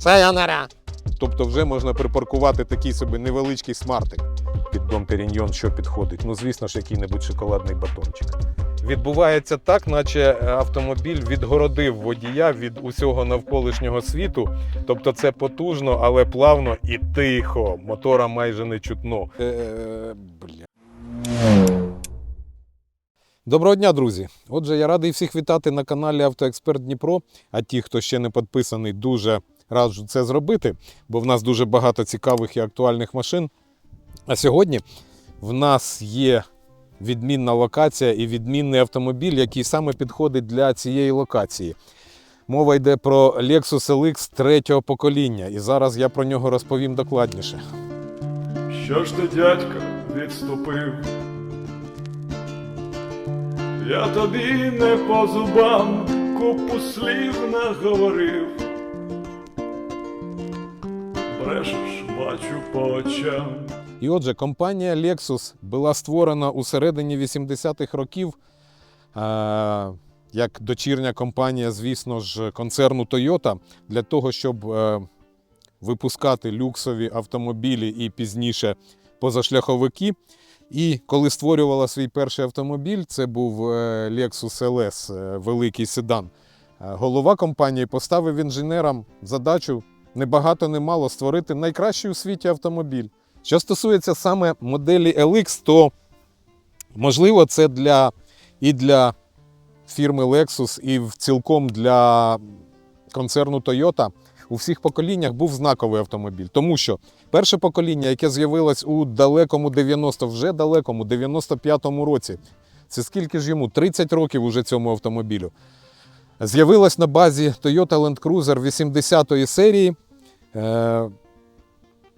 Сайонара. Тобто вже можна припаркувати такий собі невеличкий смартик під дом Періньйон, що підходить. Ну, звісно ж, який-небудь шоколадний батончик. Відбувається так, наче автомобіль відгородив водія від усього навколишнього світу. Тобто це потужно, але плавно і тихо. Мотора майже не чутно. Е, бля. Доброго дня, друзі! Отже, я радий всіх вітати на каналі Автоексперт Дніпро. А ті, хто ще не підписаний, дуже раджу це зробити, бо в нас дуже багато цікавих і актуальних машин. А сьогодні в нас є відмінна локація і відмінний автомобіль, який саме підходить для цієї локації. Мова йде про Lexus LX третього покоління, і зараз я про нього розповім докладніше. Що ж ти, дядько, відступив? Я тобі не по зубам купу слів наговорив. Брешеш, бачу по очам. І отже, компанія Lexus була створена у середині 80-х років е, як дочірня компанія, звісно ж, концерну Toyota для того, щоб е, випускати люксові автомобілі і пізніше позашляховики. І коли створювала свій перший автомобіль, це був е, Lexus LS, великий седан. Голова компанії поставив інженерам задачу небагато не мало створити найкращий у світі автомобіль. Що стосується саме моделі LX, то можливо це для і для фірми Lexus, і в цілком для концерну Toyota у всіх поколіннях був знаковий автомобіль. Тому що перше покоління, яке з'явилось у далекому 90, вже далекому 95-му році, це скільки ж йому? 30 років уже цьому автомобілю. З'явилось на базі Toyota Land Cruiser 80-ї серії. Е,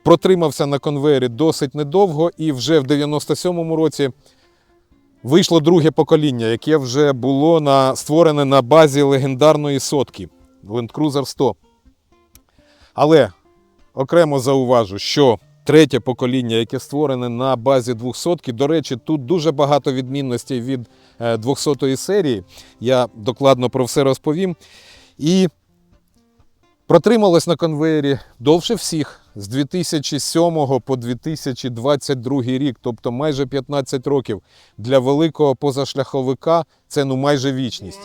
протримався на конвейері досить недовго, і вже в 97-му році вийшло друге покоління, яке вже було на, створене на базі легендарної сотки Land Cruiser 100. Але окремо зауважу, що третє покоління, яке створене на базі 200, до речі, тут дуже багато відмінностей від 200-ї серії. Я докладно про все розповім. І протрималось на конвеєрі довше всіх з 2007 по 2022 рік, тобто майже 15 років. Для великого позашляховика це ну майже вічність.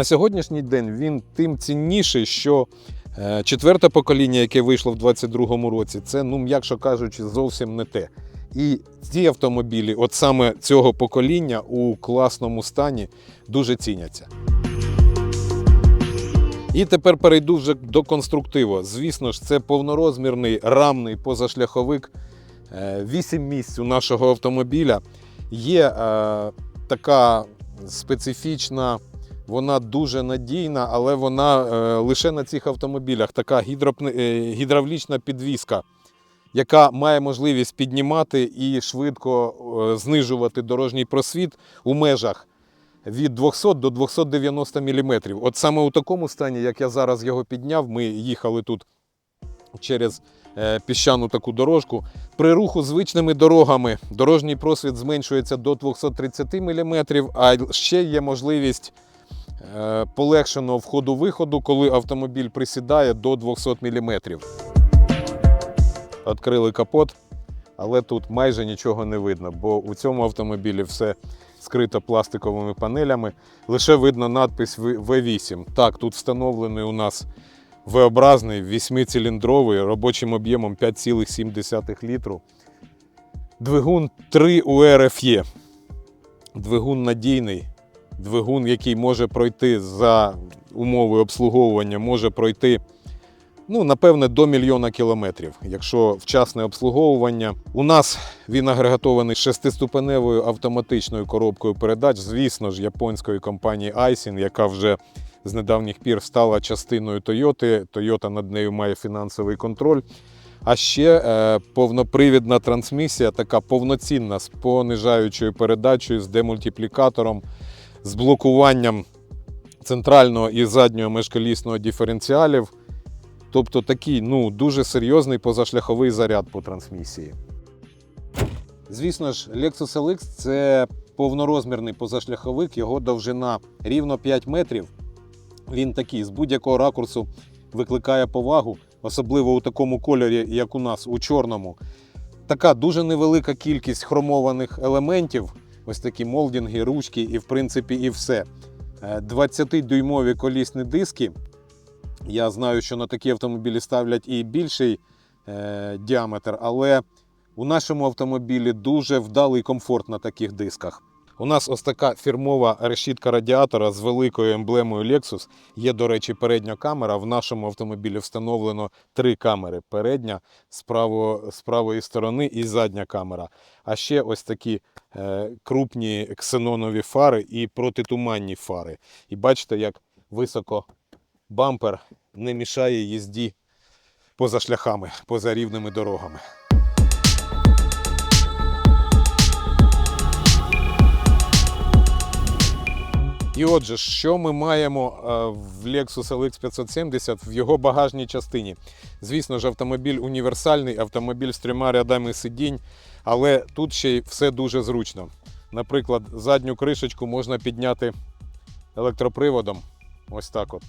На сьогоднішній день він тим цінніший, що е, четверте покоління, яке вийшло в 2022 році, це, ну м'якше кажучи, зовсім не те. І ці автомобілі, от саме цього покоління у класному стані, дуже ціняться. І тепер перейду вже до конструктиву. Звісно ж, це повнорозмірний рамний позашляховик. 8 місць у нашого автомобіля. Є е, така специфічна, вона дуже надійна, але вона е, лише на цих автомобілях така гідропне- е, гідравлічна підвіска, яка має можливість піднімати і швидко е, знижувати дорожній просвіт у межах від 200 до 290 мм. От саме у такому стані, як я зараз його підняв, ми їхали тут через е, піщану таку дорожку. При руху звичними дорогами дорожній просвіт зменшується до 230 мм, а ще є можливість е, полегшеного входу-виходу, коли автомобіль присідає до 200 мм. Відкрили капот, але тут майже нічого не видно, бо у цьому автомобілі все скрито пластиковими панелями. Лише видно надпис V8. Так, тут встановлений у нас V-образний 8-циліндровий робочим об'ємом 5,7 літру. Двигун 3 УРФЄ. Двигун надійний, двигун, який може пройти за умови обслуговування, може пройти. Ну, напевне, до мільйона кілометрів, якщо вчасне обслуговування. У нас він агрегатований шестиступеневою автоматичною коробкою передач, звісно ж, японської компанії Aisin, яка вже з недавніх пір стала частиною Toyota. Toyota над нею має фінансовий контроль. А ще е, повнопривідна трансмісія, така повноцінна з понижаючою передачею, з демультиплікатором, з блокуванням центрального і заднього межколісного диференціалів. Тобто такий ну, дуже серйозний позашляховий заряд по трансмісії. Звісно ж, Lexus LX це повнорозмірний позашляховик, його довжина рівно 5 метрів. Він такий з будь-якого ракурсу викликає повагу, особливо у такому кольорі, як у нас, у чорному. Така дуже невелика кількість хромованих елементів, ось такі молдинги, ручки і в принципі і все. Е, 20-дюймові колісні диски. Я знаю, що на такі автомобілі ставлять і більший е, діаметр, але у нашому автомобілі дуже вдалий комфорт на таких дисках. У нас ось така фірмова решітка радіатора з великою емблемою Lexus. Є, до речі, передня камера. В нашому автомобілі встановлено три камери: передня з, право, з правої сторони і задня камера. А ще ось такі е, крупні ксенонові фари і протитуманні фари. І бачите, як високо бампер не мішає їзді поза шляхами, поза рівними дорогами. І отже, що ми маємо е, в Lexus LX 570 в його багажній частині? Звісно ж, автомобіль універсальний, автомобіль з трьома рядами сидінь, але тут ще й все дуже зручно. Наприклад, задню кришечку можна підняти електроприводом. Ось так от.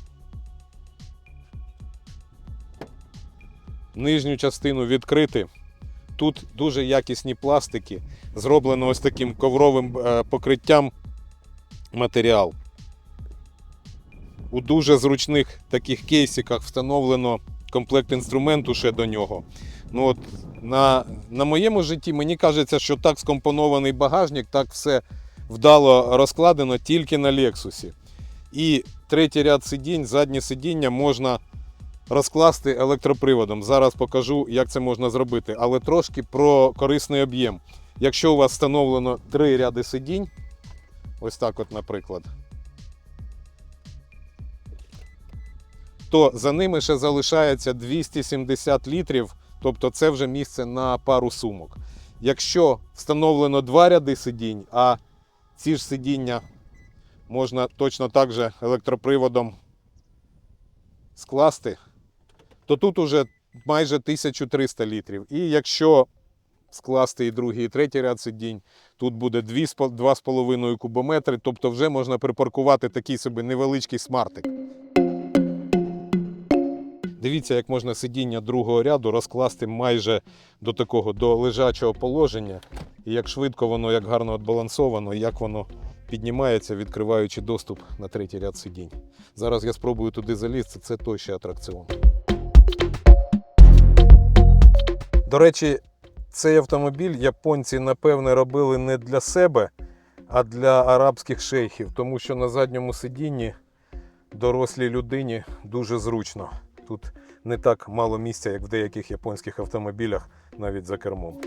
Нижню частину відкрити. Тут дуже якісні пластики, зроблено ось таким ковровим е, покриттям матеріал. У дуже зручних таких кейсиках встановлено комплект інструменту ще до нього. Ну от, на, на моєму житті мені кажеться, що так скомпонований багажник, так все вдало розкладено тільки на Лексусі. І третій ряд сидінь, заднє сидіння можна розкласти електроприводом. Зараз покажу, як це можна зробити. Але трошки про корисний об'єм. Якщо у вас встановлено три ряди сидінь, ось так, от, наприклад, то за ними ще залишається 270 літрів, тобто це вже місце на пару сумок. Якщо встановлено два ряди сидінь, а ці ж сидіння можна точно так же електроприводом скласти, то тут уже майже 1300 літрів. І якщо скласти і другий, і третій ряд сидінь, тут буде 2,5 кубометри, тобто вже можна припаркувати такий собі невеличкий смартик. Дивіться, як можна сидіння другого ряду розкласти майже до такого до лежачого положення, і як швидко воно, як гарно відбалансовано, як воно піднімається, відкриваючи доступ на третій ряд сидінь. Зараз я спробую туди залізти, це той ще атракціон. До речі, цей автомобіль японці, напевне, робили не для себе, а для арабських шейхів, тому що на задньому сидінні дорослій людині дуже зручно. Тут не так мало місця, як в деяких японських автомобілях, навіть за кермом.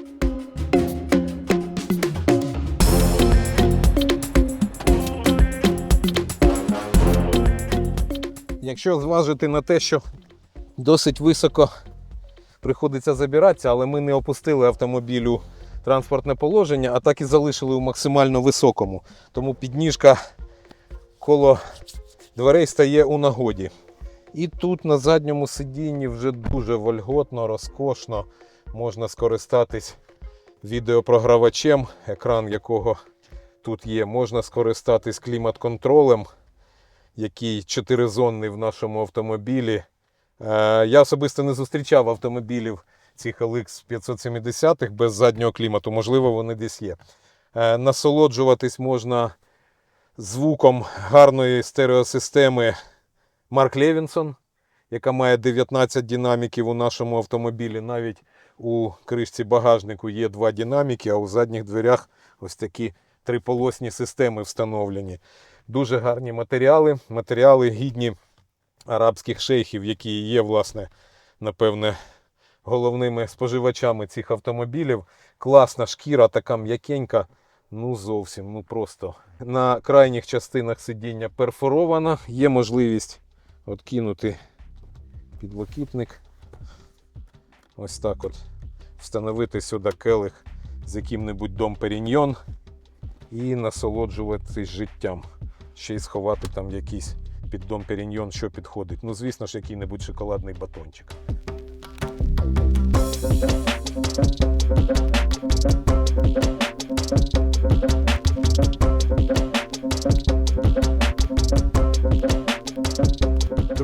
Якщо зважити на те, що досить високо приходиться забиратися, але ми не опустили автомобілю транспортне положення, а так і залишили у максимально високому. Тому підніжка коло дверей стає у нагоді. І тут на задньому сидінні вже дуже вольготно, розкошно можна скористатись відеопрогравачем, екран якого тут є. Можна скористатись клімат-контролем, який чотиризонний в нашому автомобілі. Е, Я особисто не зустрічав автомобілів цих LX 570 без заднього клімату, можливо, вони десь є. Е, Насолоджуватись можна звуком гарної стереосистеми Марк Левінсон, яка має 19 динаміків у нашому автомобілі. Навіть у кришці багажнику є два динаміки, а у задніх дверях ось такі триполосні системи встановлені. Дуже гарні матеріали. Матеріали гідні арабських шейхів, які є, власне, напевне, головними споживачами цих автомобілів. Класна шкіра, така м'якенька. Ну, зовсім, ну просто. На крайніх частинах сидіння перфорована. Є можливість от кинути підлокітник. Ось так от. Встановити сюди келих з яким-небудь дом Періньйон і насолоджуватись життям. Ще й сховати там якийсь під дом Періньйон, що підходить. Ну, звісно ж, який-небудь шоколадний батончик.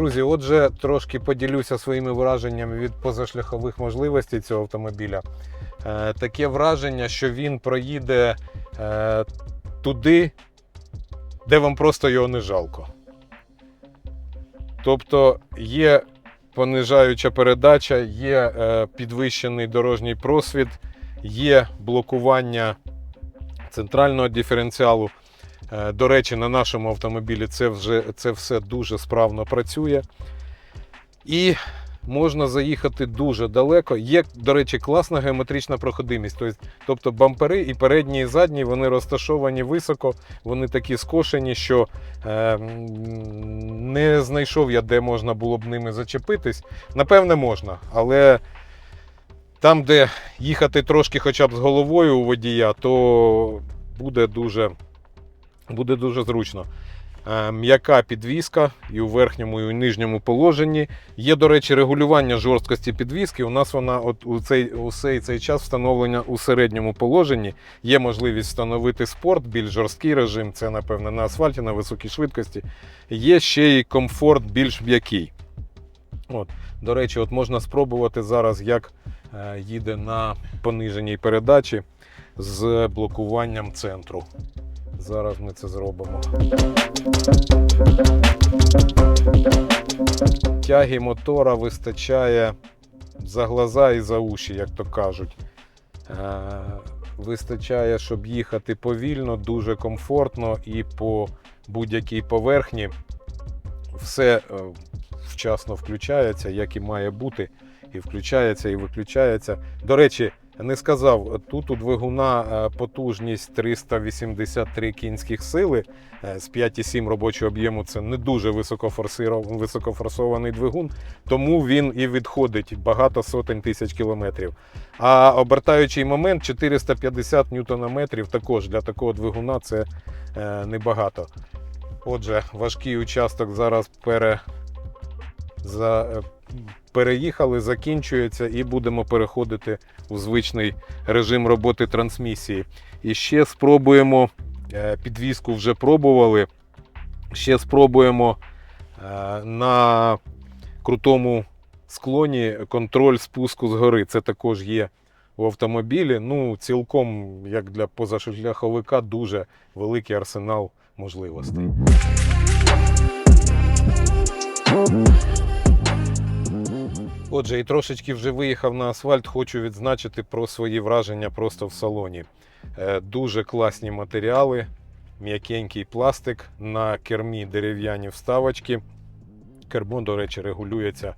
Друзі, отже, трошки поділюся своїми враженнями від позашляхових можливостей цього автомобіля. Е, таке враження, що він проїде е, туди, де вам просто його не жалко. Тобто є понижаюча передача, є е, підвищений дорожній просвіт, є блокування центрального диференціалу. Е, До речі, на нашому автомобілі це вже це все дуже справно працює. І можна заїхати дуже далеко. Є, до речі, класна геометрична проходимість. Тобто, бампери і передні, і задні вони розташовані високо, вони такі скошені, що е, не знайшов я, де можна було б ними зачепитись. Напевне, можна, але там, де їхати трошки хоча б з головою у водія, то буде дуже, буде дуже зручно. Е, М'яка підвіска і у верхньому, і у нижньому положенні. Є, до речі, регулювання жорсткості підвіски. У нас вона от у цей, у цей, час встановлена у середньому положенні. Є можливість встановити спорт, більш жорсткий режим. Це, напевне, на асфальті, на високій швидкості. Є ще й комфорт більш м'який. От, до речі, от можна спробувати зараз, як е, їде на пониженій передачі з блокуванням центру. Зараз ми це зробимо. Тяги мотора вистачає за глаза і за уші, як то кажуть. Е, Вистачає, щоб їхати повільно, дуже комфортно і по будь-якій поверхні все е, вчасно включається, як і має бути. І включається, і виключається. До речі, не сказав, тут у двигуна е, потужність 383 кінських сили е, з 5,7 робочого об'єму. Це не дуже високофорсований двигун, тому він і відходить багато сотень тисяч кілометрів. А обертаючий момент 450 ньютонометрів також для такого двигуна це е, небагато. Отже, важкий участок зараз пере... за... е, переїхали, закінчується, і будемо переходити у звичний режим роботи трансмісії. І ще спробуємо е, підвіску вже пробували. Ще спробуємо е, на крутому склоні контроль спуску з гори. Це також є в автомобілі. Ну, цілком, як для позашляховика, дуже великий арсенал можливостей. Отже, і трошечки вже виїхав на асфальт, хочу відзначити про свої враження просто в салоні. Е, Дуже класні матеріали, м'якенький пластик, на кермі дерев'яні вставочки. Кермо, до речі, регулюється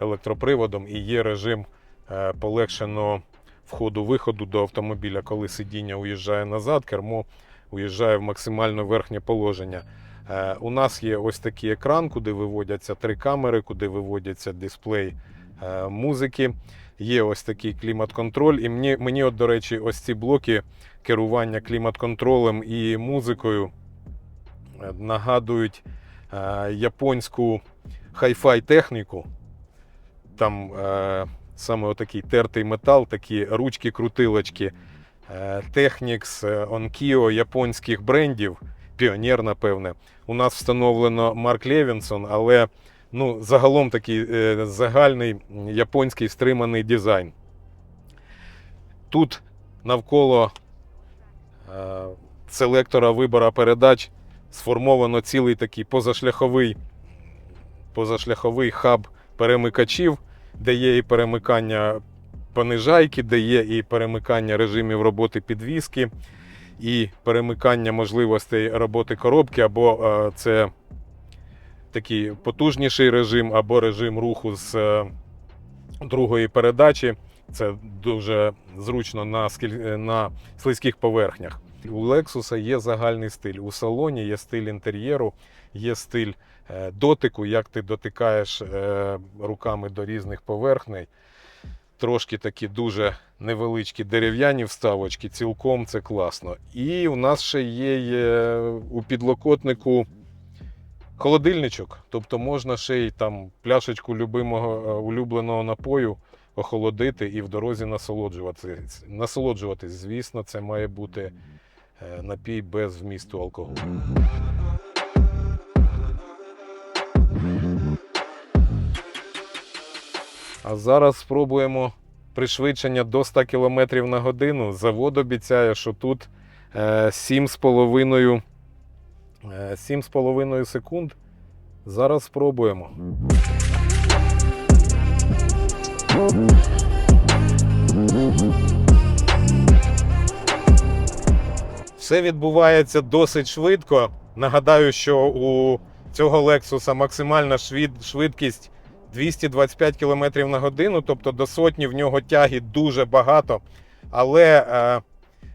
електроприводом і є режим е, полегшеного входу-виходу до автомобіля, коли сидіння уїжджає назад, кермо уїжджає в максимально верхнє положення. Е, У нас є ось такий екран, куди виводяться три камери, куди виводяться дисплей е, музики. Є ось такий клімат-контроль. І мені, мені, от, до речі, ось ці блоки керування клімат-контролем і музикою е, нагадують японську хай-фай техніку. Там саме отакий тертий метал, такі ручки-крутилочки. Technics, Onkyo японських брендів, Піонер, напевне. У нас встановлено Марк Левінсон, але ну, загалом такий е, загальний японський стриманий дизайн. Тут навколо е, селектора вибору передач сформовано цілий такий позашляховий, позашляховий хаб перемикачів, де є і перемикання понижайки, де є і перемикання режимів роботи підвіски, і перемикання можливостей роботи коробки, або е, це такий потужніший режим, або режим руху з е, другої передачі. Це дуже зручно на, е, на слизьких поверхнях. У Lexus є загальний стиль. У салоні є стиль інтер'єру, є стиль дотику, як ти дотикаєш руками до різних поверхней. Трошки такі дуже невеличкі дерев'яні вставочки, цілком це класно. І у нас ще є, у підлокотнику холодильничок. Тобто можна ще й там пляшечку любимого е, улюбленого напою охолодити і в дорозі насолоджуватись. Насолоджуватись, звісно, це має бути е, напій без вмісту алкоголю. А зараз спробуємо пришвидшення до 100 км на годину. Завод обіцяє, що тут е, 7,5 е, 7,5 секунд. Зараз спробуємо. Все відбувається досить швидко. Нагадаю, що у цього Lexus максимальна швид- швидкість 225 км на годину, тобто до сотні в нього тяги дуже багато. Але е,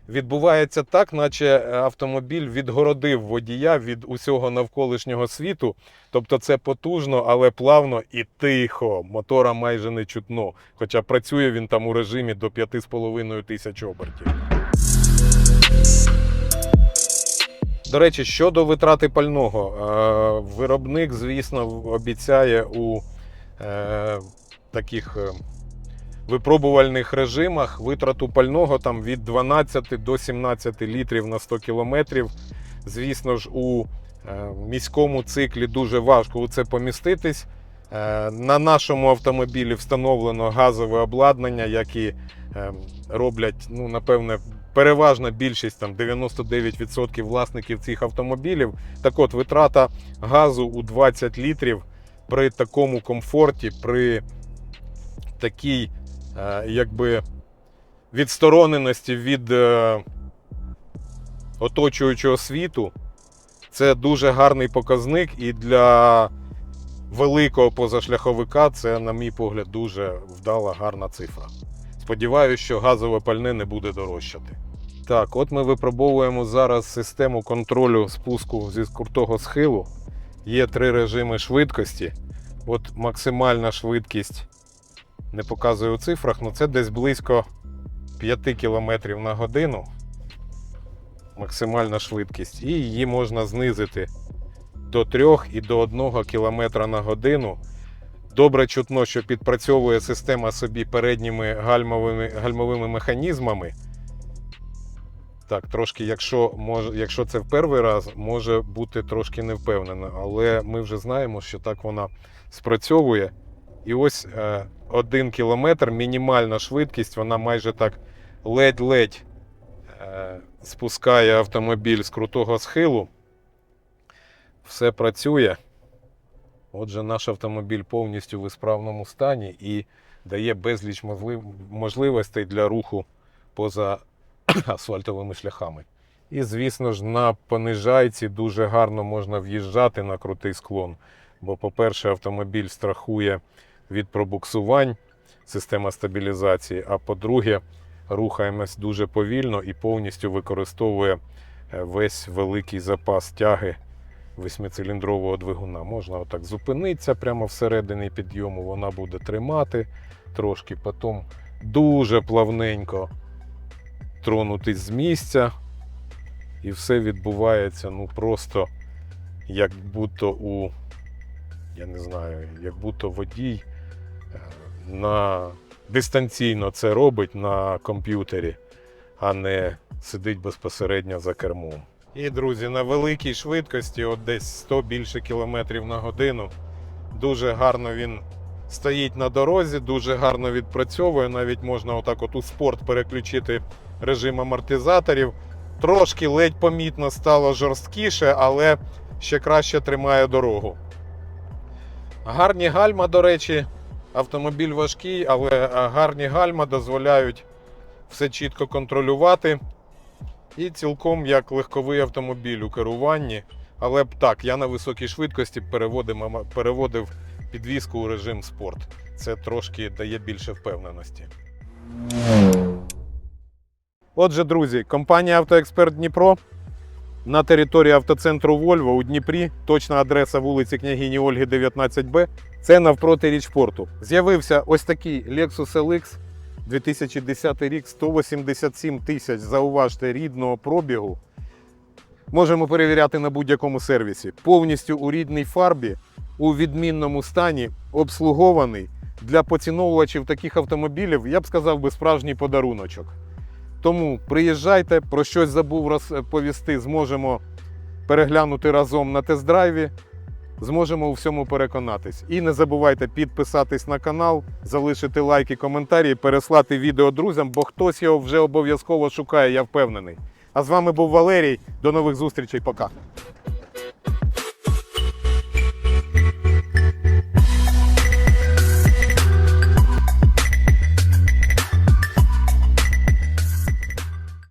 відбувається так, наче автомобіль відгородив водія від усього навколишнього світу. Тобто це потужно, але плавно і тихо. Мотора майже не чутно. Хоча працює він там у режимі до 5,5 тисяч обертів. До речі, щодо витрати пального, е, виробник, звісно, обіцяє у е, таких е, випробувальних режимах витрату пального там від 12 до 17 літрів на 100 кілометрів. Звісно ж, у е, міському циклі дуже важко у це поміститись. Е, На нашому автомобілі встановлено газове обладнання, як і е, роблять, ну, напевне, переважна більшість, там 99% власників цих автомобілів. Так от, витрата газу у 20 літрів при такому комфорті, при такій е, якби відстороненості від е, оточуючого світу, це дуже гарний показник і для великого позашляховика це, на мій погляд, дуже вдала гарна цифра. Сподіваюся, що газове пальне не буде дорожчати. Так, от ми випробовуємо зараз систему контролю спуску зі крутого схилу. Є три режими швидкості. От максимальна швидкість не показую у цифрах, але це десь близько 5 км на годину. Максимальна швидкість. І її можна знизити до 3 і до 1 км на годину. Добре чутно, що підпрацьовує система собі передніми гальмовими, гальмовими механізмами. Так, трошки, якщо, може, якщо це в перший раз, може бути трошки невпевнено, але ми вже знаємо, що так вона спрацьовує. І ось е, один кілометр, мінімальна швидкість, вона майже так ледь-ледь е, спускає автомобіль з крутого схилу. Все працює. Отже, наш автомобіль повністю в ісправному стані і дає безліч можливостей для руху поза асфальтовими шляхами. І, звісно ж, на понижайці дуже гарно можна в'їжджати на крутий склон. Бо, по-перше, автомобіль страхує від пробуксувань, система стабілізації. А по-друге, рухаємось дуже повільно і повністю використовує е, весь великий запас тяги восьмициліндрового двигуна. Можна отак зупинитися прямо всередині підйому, вона буде тримати трошки, потім дуже плавненько тронутись з місця. І все відбувається ну просто як будто у, я не знаю, як будто водій е, на дистанційно це робить на комп'ютері, а не сидить безпосередньо за кермом. І, друзі, на великій швидкості, от десь 100 більше кілометрів на годину, дуже гарно він стоїть на дорозі, дуже гарно відпрацьовує. Навіть можна отак от у спорт переключити режим амортизаторів. Трошки ледь помітно стало жорсткіше, але ще краще тримає дорогу. Гарні гальма, до речі, автомобіль важкий, але е, гарні гальма дозволяють все чітко контролювати. І цілком як легковий автомобіль у керуванні. Але так, я на високій швидкості переводив підвізку у режим спорт. Це трошки дає більше впевненості. Отже, друзі, компанія Автоексперт Дніпро на території автоцентру Вольво у Дніпрі. Точна адреса вулиці княгині Ольги 19Б. Це навпроти річпорту. З'явився ось такий Lexus LX 2010 рік, 187 тисяч, зауважте, рідного пробігу. Можемо перевіряти на будь-якому сервісі. Повністю у рідній фарбі, у відмінному стані, обслугований. Для поціновувачів таких автомобілів, я б сказав би, справжній подаруночок. Тому приїжджайте, про щось забув розповісти, зможемо переглянути разом на тест-драйві. зможемо у всьому переконатись. І не забувайте підписатись на канал, залишити лайки, коментарі, переслати відео друзям, бо хтось його вже обов'язково шукає, я впевнений. А з вами був Валерій. До нових зустрічей. Пока.